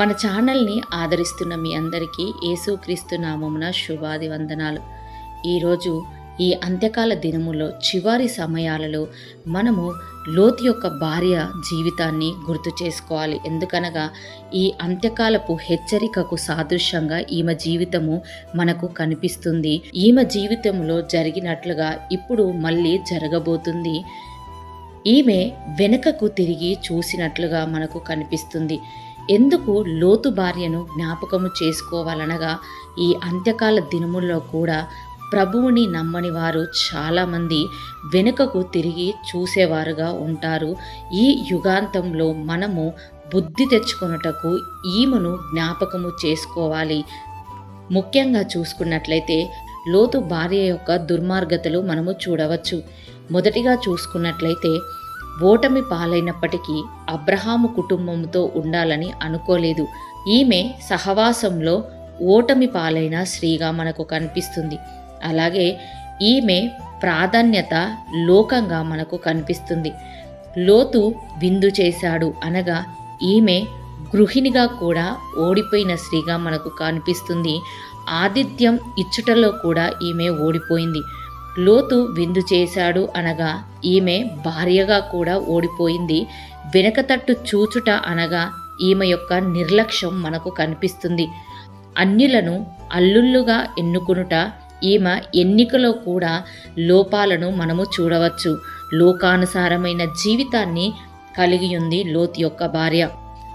మన ఛానల్ని ఆదరిస్తున్న మీ అందరికీ యేసుక్రీస్తు నామమున శుభాది వందనాలు. ఈరోజు ఈ అంత్యకాల దినములో చివరి సమయాలలో మనము లోతు యొక్క భార్య జీవితాన్ని గుర్తు చేసుకోవాలి. ఎందుకనగా ఈ అంత్యకాలపు హెచ్చరికకు సాదృశ్యంగా ఈమె జీవితము మనకు కనిపిస్తుంది. ఈమె జీవితంలో జరిగినట్లుగా ఇప్పుడు మళ్ళీ జరగబోతుంది. ఈమె వెనుకకు తిరిగి చూసినట్లుగా మనకు కనిపిస్తుంది. ఎందుకు లోతు భార్యను జ్ఞాపకము చేసుకోవాలనగా ఈ అంత్యకాల దినముల్లో కూడా ప్రభువుని నమ్మని వారు చాలామంది వెనుకకు తిరిగి చూసేవారుగా ఉంటారు. ఈ యుగాంతంలో మనము బుద్ధి తెచ్చుకొనుటకు ఈమెను జ్ఞాపకము చేసుకోవాలి. ముఖ్యంగా చూసుకున్నట్లయితే లోతు భార్య యొక్క దుర్మార్గతలు మనము చూడవచ్చు. మొదటిగా చూసుకున్నట్లయితే ఓటమి పాలైనప్పటికీ అబ్రహాము కుటుంబంతో ఉండాలని అనుకోలేదు. ఈమె సహవాసంలో ఓటమి పాలైన స్త్రీగా మనకు కనిపిస్తుంది. అలాగే ఈమె ప్రాధాన్యత లోకంగా మనకు కనిపిస్తుంది. లోతు విందు చేశాడు అనగా ఈమె గృహిణిగా కూడా ఓడిపోయిన స్త్రీగా మనకు కనిపిస్తుంది. ఆతిథ్యం ఇచ్చుటలో కూడా ఈమె ఓడిపోయింది. లోతు విందు చేశాడు అనగా ఈమె భార్యగా కూడా ఓడిపోయింది. వెనకతట్టు చూచుట అనగా ఈమె యొక్క నిర్లక్ష్యం మనకు కనిపిస్తుంది. అన్యులను అల్లుళ్ళుగా ఎన్నుకునుట ఈమె ఎన్నికలో కూడా లోపాలను మనము చూడవచ్చు. లోకానుసారమైన జీవితాన్ని కలిగి ఉంది లోతు యొక్క భార్య.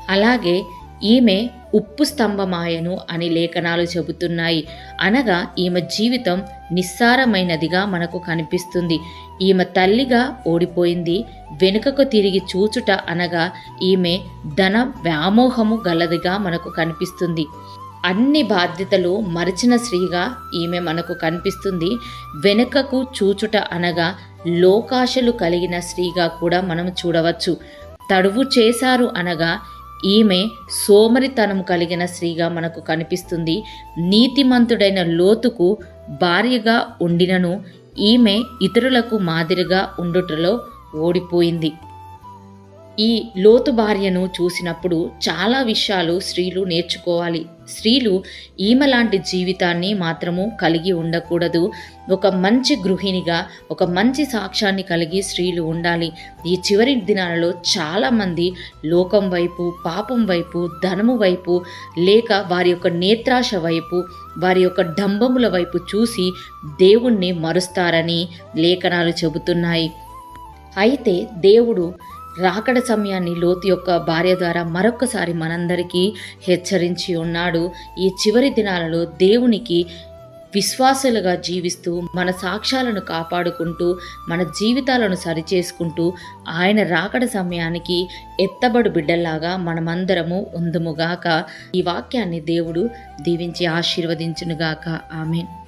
అలాగే ఈమె ఉప్పు స్తంభమాయను అని లేఖనాలు చెబుతున్నాయి. అనగా ఈమె జీవితం నిస్సారమైనదిగా మనకు కనిపిస్తుంది. ఈమె తల్లిగా ఓడిపోయింది. వెనుకకు తిరిగి చూచుట అనగా ఈమె ధన వ్యామోహము గలదిగా మనకు కనిపిస్తుంది. అన్ని బాధ్యతలు మరిచిన స్త్రీగా ఈమె మనకు కనిపిస్తుంది. వెనుకకు చూచుట అనగా లోకాశలు కలిగిన స్త్రీగా కూడా మనం చూడవచ్చు. తడువు చేశారు అనగా ఈమె సోమరితనం కలిగిన స్త్రీగా మనకు కనిపిస్తుంది. నీతిమంతుడైన లోతుకు భార్యగా ఉండినను. ఈమె ఇతరులకు మాదిరిగా ఉండుటలో ఓడిపోయింది. ఈ లోతు భార్యను చూసినప్పుడు చాలా విషయాలు స్త్రీలు నేర్చుకోవాలి. స్త్రీలు ఈమె లాంటి జీవితాన్ని మాత్రము కలిగి ఉండకూడదు. ఒక మంచి గృహిణిగా ఒక మంచి సాక్ష్యాన్ని కలిగి స్త్రీలు ఉండాలి. ఈ చివరి దినాలలో చాలామంది లోకం వైపు పాపం వైపు ధనము వైపు లేక వారి యొక్క నేత్రాశ వైపు వారి యొక్క డంబముల వైపు చూసి దేవుణ్ణి మరుస్తారని లేఖనాలు చెబుతున్నాయి. అయితే దేవుడు రాకడ సమయాన్ని లోతు యొక్క భార్య ద్వారా మరొకసారి మనందరికీ హెచ్చరించి ఉన్నాడు. ఈ చివరి దినాలలో దేవునికి విశ్వాసులుగా జీవిస్తూ మన సాక్ష్యాలను కాపాడుకుంటూ మన జీవితాలను సరిచేసుకుంటూ ఆయన రాకడ సమయానికి ఎత్తబడు బిడ్డల్లాగా మనమందరము ఉందుముగాక ఈ వాక్యాన్ని దేవుడు దీవించి ఆశీర్వదించునుగాక ఆమెన్.